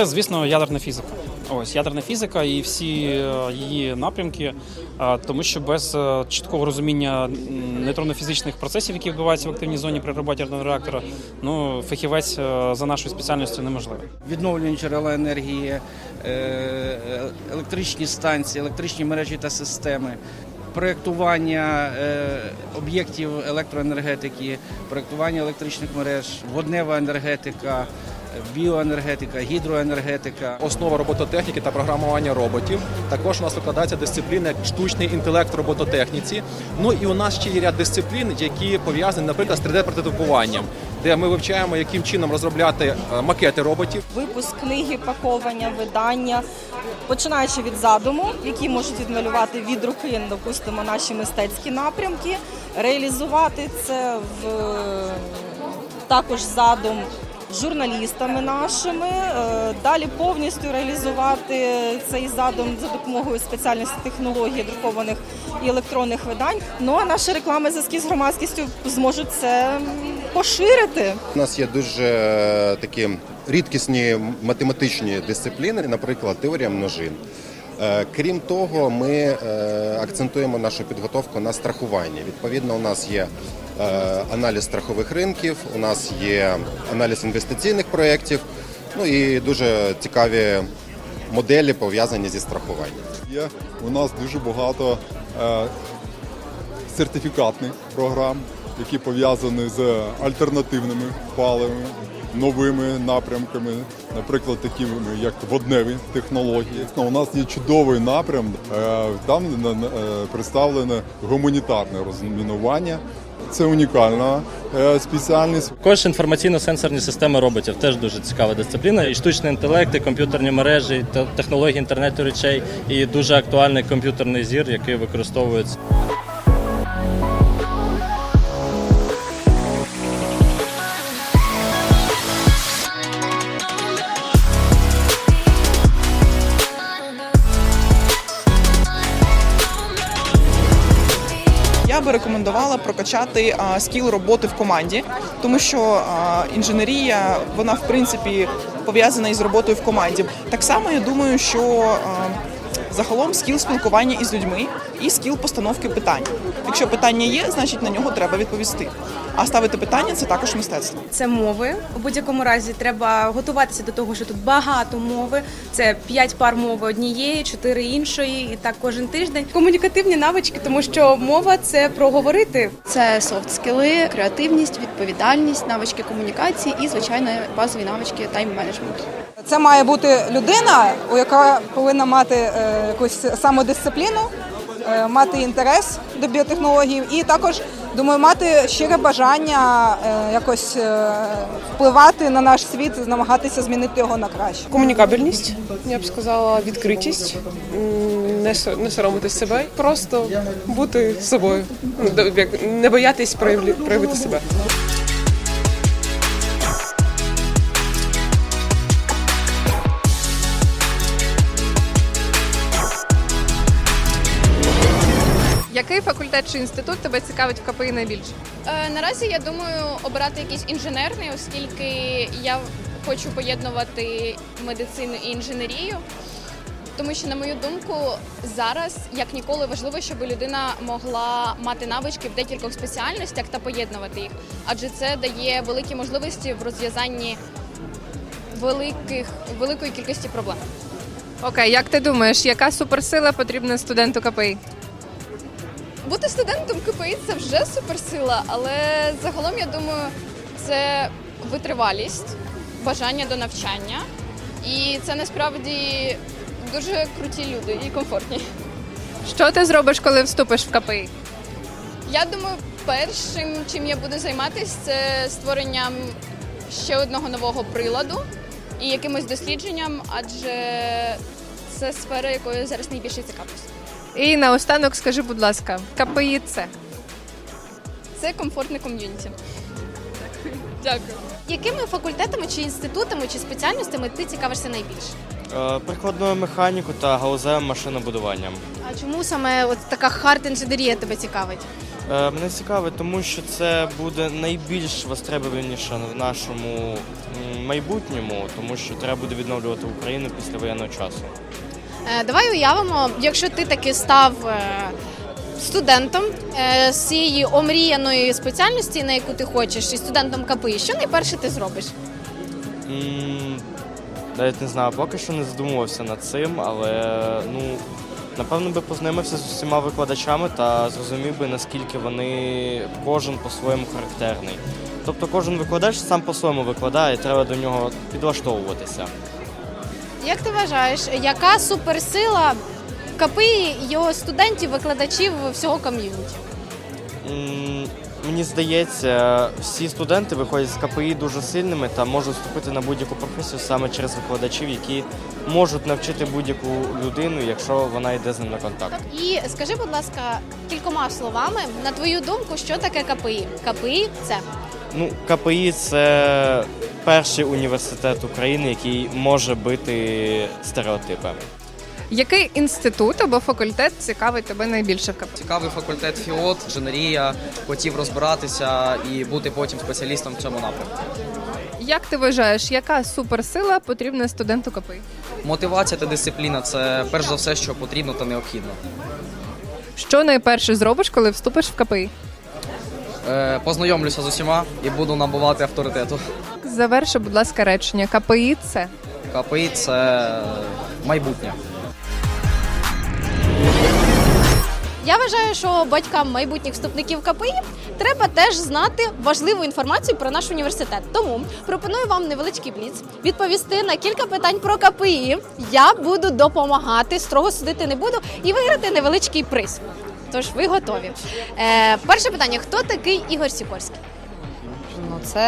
Це, звісно, ядерна фізика. Ось ядерна фізика і всі е, її напрямки, е, тому що без е, чіткого розуміння нейтронно-фізичних процесів, які відбуваються в активній зоні при роботі ядерного реактора, ну фахівець за нашою спеціальністю неможливий. відновлювані джерела енергії, електричні станції, електричні мережі та системи, проєктування об'єктів електроенергетики, проєктування електричних мереж, воднева енергетика, біоенергетика, гідроенергетика. Основа робототехніки та програмування роботів. Також у нас викладається дисципліна як штучний інтелект в робототехніці. Ну і у нас ще є ряд дисциплін, які пов'язані, наприклад, з 3D-прототипуванням, де ми вивчаємо, яким чином розробляти е, макети роботів. випуск книги, паковання, видання, починаючи від задуму, які можуть відмалювати від руки, допустимо, наші мистецькі напрямки, реалізувати це в також задум журналістами нашими, е, далі повністю реалізувати цей задум за допомогою спеціальності технології друкованих і електронних видань. Ну а наші реклами зв'язки з громадськістю зможуть це поширити. У нас є дуже е, такі рідкісні математичні дисципліни, наприклад, теорія множин. Е, Крім того, ми е, акцентуємо нашу підготовку на страхування. Відповідно, у нас є е, аналіз страхових ринків, у нас є аналіз інвестиційних проєктів, ну і дуже цікаві моделі пов'язані зі страхуванням. Є у нас дуже багато сертифікатних програм, які пов'язані з альтернативними паливами, новими напрямками, наприклад, такими як водневі технології. Ну, У нас є чудовий напрям, е, там е, представлене гуманітарне розмінування. Це унікальна е, спеціальність. Також інформаційно-сенсорні системи роботів теж дуже цікава дисципліна. І штучний інтелект, і комп'ютерні мережі, і технології інтернету речей, і дуже актуальний комп'ютерний зір, який використовується. Рекомендувала прокачати скіл роботи в команді, тому що інженерія вона в принципі пов'язана із роботою в команді. Так само я думаю, що загалом скіл спілкування із людьми і скіл постановки питань. Якщо питання є, значить на нього треба відповісти. А ставити питання це також мистецтво. Це мови. У будь-якому разі треба готуватися до того, що тут багато мови. Це п'ять пар мови однієї, чотири іншої, і так кожен тиждень. Комунікативні навички, тому що мова це про говорити. Це софт-скіли, креативність, відповідальність, навички комунікації і, звичайно, базові навички тайм-менеджменту. Це має бути людина, у яка повинна мати е, якусь самодисципліну, е, мати інтерес до біотехнологій і також, думаю, мати щире бажання е, якось е, впливати на наш світ, намагатися змінити його на краще. Комунікабельність, я б сказала, відкритість, не, не соромити себе, просто бути собою, не боятись проявити себе. Який факультет чи інститут тебе цікавить в КПІ найбільше? Е, наразі я думаю обирати якийсь інженерний, оскільки я хочу поєднувати медицину і інженерію. Тому що, на мою думку, зараз як ніколи важливо, щоб людина могла мати навички в декількох спеціальностях та поєднувати їх, адже це дає великі можливості в розв'язанні великих великої кількості проблем. Окей, як ти думаєш, яка суперсила потрібна студенту КПІ? Бути студентом КПІ це вже суперсила, але загалом я думаю, це витривалість, бажання до навчання, і це насправді дуже круті люди і комфортні. Що ти зробиш, коли вступиш в КПІ? Я думаю, першим, чим я буду займатися, це створенням ще одного нового приладу і якимось дослідженням, адже це сфера, якою зараз найбільше цікавлюся. І наостанок скажи, будь ласка, КПІ це? Це комфортне ком'юніті. Дякую. Якими факультетами чи інститутами чи спеціальностями ти цікавишся найбільше? Прикладною механіку та галузевим машинобудуванням. А чому саме от така хард інженерія тебе цікавить? Е, Мене цікавить, тому що це буде найбільш востребованіше в нашому м, майбутньому, тому що треба буде відновлювати Україну після воєнного часу. Е, Давай уявимо, якщо ти таки став е, студентом е, з цієї омріяної спеціальності, на яку ти хочеш, і студентом КПІ, що найперше ти зробиш? Навіть не знаю, поки що не задумувався над цим, але ну напевно би познайомився з усіма викладачами та зрозумів би наскільки вони кожен по-своєму характерний. Тобто кожен викладач сам по-своєму викладає, і треба до нього підлаштовуватися. Як ти вважаєш, яка суперсила КПІ, його студентів, викладачів всього ком'юніті? Мені здається, всі студенти виходять з КПІ дуже сильними та можуть вступити на будь-яку професію саме через викладачів, які можуть навчити будь-яку людину, якщо вона йде з ним на контакт. І скажи, будь ласка, кількома словами, на твою думку, що таке КПІ? КПІ це Ну, КПІ це перший університет України, який може бити стереотипи. Який інститут або факультет цікавить тебе найбільше в КП? Цікавий факультет ФІОТ, інженерія, хотів розбиратися і бути потім спеціалістом в цьому напрямку. Як ти вважаєш, яка суперсила потрібна студенту КПІ? Мотивація та дисципліна це перш за все, що потрібно та необхідно. Що найперше зробиш, коли вступиш в КПІ? Е, познайомлюся з усіма і буду набувати авторитету. Заверши, будь ласка, речення. КПІ це КПІ це майбутнє. Я вважаю, що батькам майбутніх вступників КПІ треба теж знати важливу інформацію про наш університет. Тому пропоную вам невеличкий бліц відповісти на кілька питань про КПІ. Я буду допомагати, строго судити не буду і виграти невеличкий приз. Тож ви готові. Е, перше питання: хто такий Ігор Сікорський? Це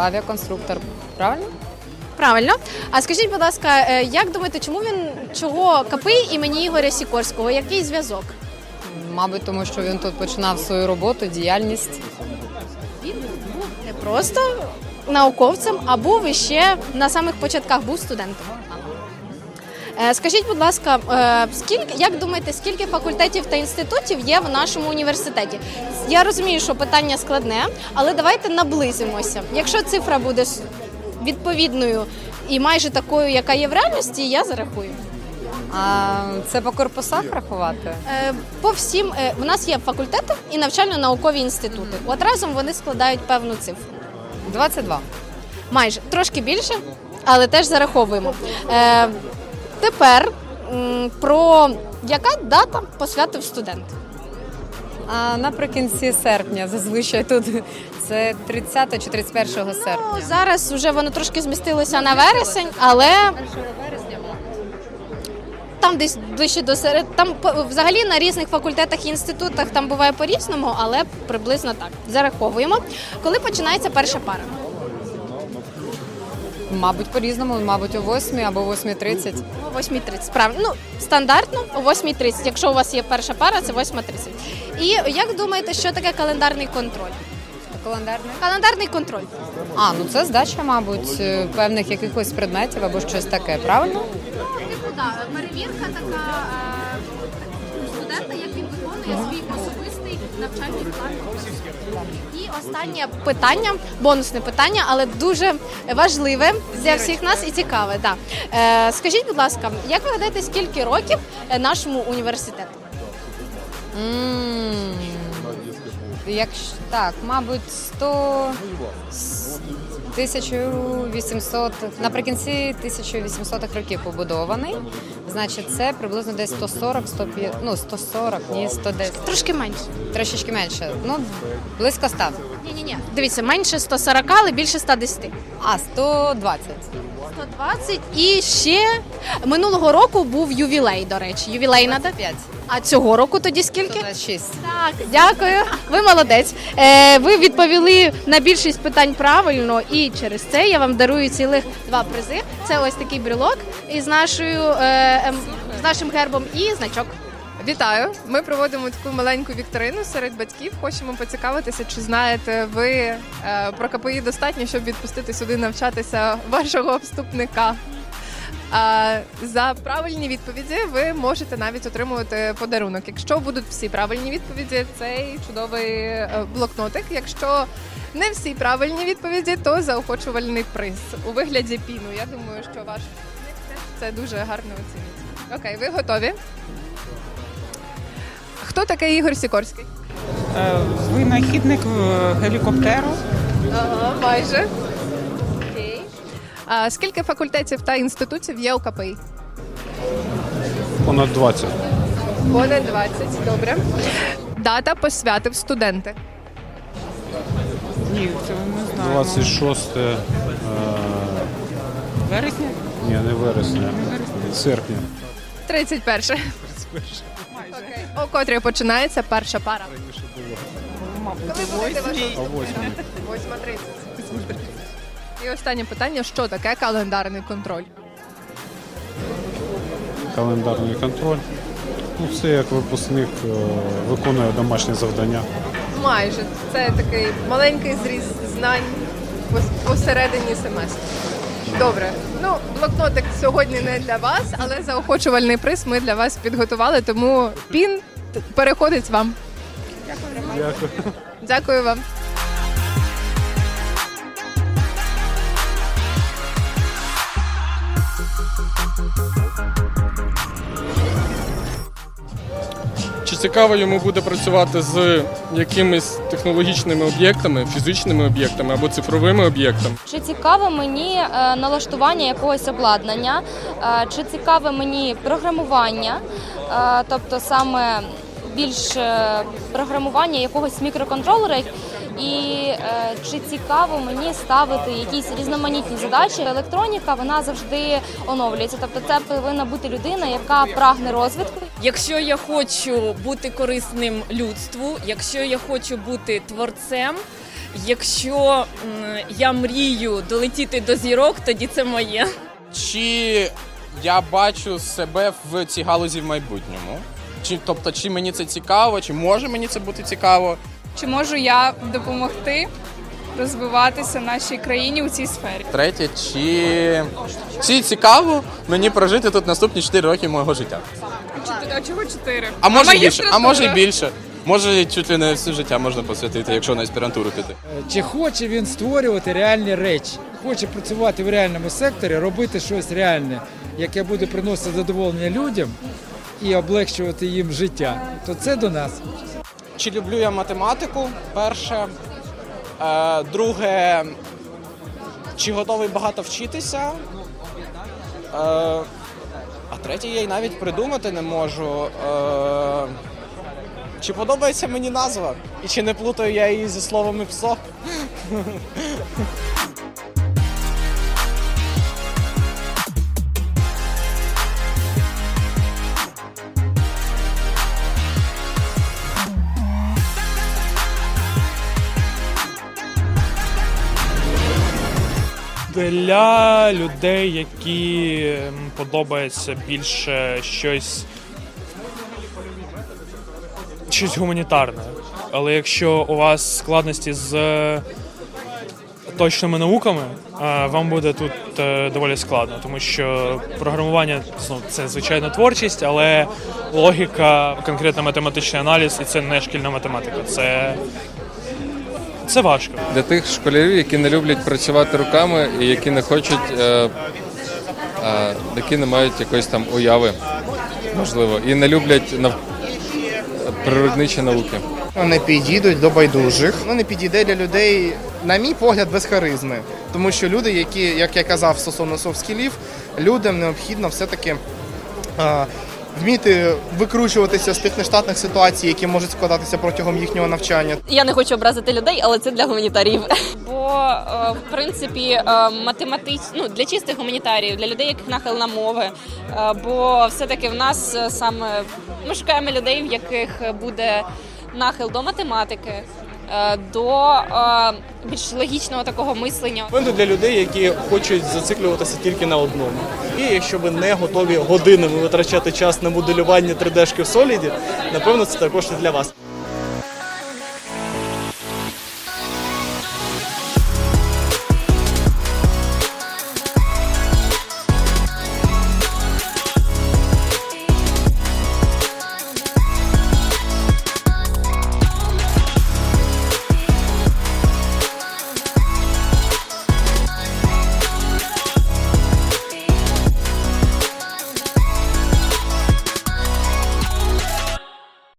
авіаконструктор, правильно? Правильно. А скажіть, будь ласка, е, як думаєте, чому він чого капи імені Ігоря Сікорського? Який зв'язок? Мабуть, тому що він тут починав свою роботу, діяльність. Він був не просто науковцем, а був іще на самих початках був студентом. Е, Скажіть, будь ласка, е, скільки як думаєте, скільки факультетів та інститутів є в нашому університеті? Я розумію, що питання складне, але давайте наблизимося. Якщо цифра буде відповідною і майже такою, яка є в реальності, я зарахую. А це по корпусах рахувати? Е, По всім в нас є факультети і навчально-наукові інститути. От разом вони складають певну цифру. 22. Майже трошки більше, але теж зараховуємо. Тепер про яка дата посвятив студент? А наприкінці серпня зазвичай тут це 30 чи 31 серпня. Ну, зараз вже воно трошки змістилося на вересень, але там десь ближче до серед. Там взагалі на різних факультетах і інститутах там буває по-різному, але приблизно так. Зараховуємо. Коли починається перша пара? Мабуть, по-різному, мабуть, о 8 або 8.30. О 8.30. Правильно. Ну, стандартно о 8.30. Якщо у вас є перша пара, це 8.30. І як думаєте, що таке календарний контроль? Календарний. Календарний контроль. А, ну це здача, мабуть, е, певних якихось предметів або щось таке, правильно? Типу, так, перевірка така студента, як він виконує свій особистий навчальний план. І останнє питання, бонусне питання, але дуже важливе для всіх нас і цікаве. Да. Е, скажіть, будь ласка, як ви гадаєте, скільки років е, нашому університету? М, Як ж- так, мабуть, 100... с- 1800, наприкінці 1800-х років побудований. Значить, це приблизно десь 140, 150, ну 140, ні, 110. Трошки менше. Трошечки менше. Ну, близько 100. Ні, ні, ні. Дивіться, менше 140, але більше 110. А, 120. 120 і ще минулого року був ювілей, до речі. Ювілейна дата. 5. А цього року тоді скільки? 126. Так, дякую. Ви молодець. Е, ви відповіли на більшість питань правильно, і через це я вам дарую цілих два призи. Це ось такий брелок із нашою е, ем, з нашим гербом і значок. Вітаю! Ми проводимо таку маленьку вікторину серед батьків. Хочемо поцікавитися, чи знаєте ви е, про КПІ достатньо, щоб відпустити сюди навчатися вашого вступника. А, за правильні відповіді ви можете навіть отримувати подарунок. Якщо будуть всі правильні відповіді, цей чудовий е, блокнотик. Якщо не всі правильні відповіді, то заохочувальний приз у вигляді піну. Я думаю, що ваш це дуже гарно оцінить. Окей, ви готові? Хто такий Ігор Сікорський? Винахідник е, гелікоптеру. Ага, майже. Окей. А скільки факультетів та інститутів є у КПІ? Понад 20. Понад 20, добре. Дата посвятив студенти. Ні, цього не знаю. 26 е, Вересня? ні, не вересня, серпня. 31. Окей. О котрій починається перша пара. Коли будете ваші? О 8. 8.30. І останнє питання: що таке календарний контроль? Календарний контроль. Ну, це як випускник е, виконує домашнє завдання. Майже. Це такий маленький зріз знань посередині семестру. Добре. Ну, блокнотик сьогодні не для вас, але заохочувальний приз ми для вас підготували, тому пін переходить вам. Дякую. Дякую вам. Цікаво йому буде працювати з якимись технологічними об'єктами, фізичними об'єктами або цифровими об'єктами? Чи цікаве мені е, налаштування якогось обладнання, е, чи цікаве мені програмування, е, тобто саме більш програмування якогось мікроконтролера, і е, чи цікаво мені ставити якісь різноманітні задачі. Електроніка вона завжди оновлюється. Тобто, це повинна бути людина, яка прагне розвитку. Якщо я хочу бути корисним людству, якщо я хочу бути творцем, якщо я мрію долетіти до зірок, тоді це моє. Чи я бачу себе в цій галузі в майбутньому? Чи тобто, чи мені це цікаво, чи може мені це бути цікаво? Чи можу я допомогти розвиватися нашій країні у цій сфері? Третє, чи, чи цікаво мені прожити тут наступні 4 роки мого життя? А чого чотири? А може і більше, а може і магістратура? більше. Може, чуть ли не все життя можна посвятити, якщо на аспірантуру піти. Чи хоче він створювати реальні речі? Хоче працювати в реальному секторі, робити щось реальне, яке буде приносити задоволення людям і облегчувати їм життя, то це до нас. Чи люблю я математику? Перше. Е, друге, чи готовий багато вчитися? Е, а третє, я й навіть придумати не можу. Е, чи подобається мені назва? І чи не плутаю я її зі словами псо? Для людей, які подобається більше щось, щось гуманітарне. Але якщо у вас складності з точними науками, е, вам буде тут е, доволі складно, тому що програмування ну, це звичайно творчість, але логіка, конкретно математичний аналіз, і це не шкільна математика. Це, це важко. Для тих школярів, які не люблять працювати руками і які не хочуть, е, е, які не мають якоїсь там уяви, можливо, і не люблять нав... природничі науки. Не підійдуть до байдужих. Ну не підійде для людей, на мій погляд, без харизми. Тому що люди, які, як я казав стосовно софт-скілів, людям необхідно все-таки а, вміти викручуватися з тих нештатних ситуацій, які можуть складатися протягом їхнього навчання. Я не хочу образити людей, але це для гуманітаріїв. Бо е, в принципі математич... ну, для чистих гуманітаріїв, для людей, яких нахил на мови. Е, Бо все-таки в нас е, саме ми шукаємо людей, в яких буде нахил до математики, е, до е, більш логічного такого мислення. Контент для людей, які хочуть зациклюватися тільки на одному. І якщо ви не готові годинами витрачати час на моделювання 3D-шки в соліді, напевно, це також не для вас.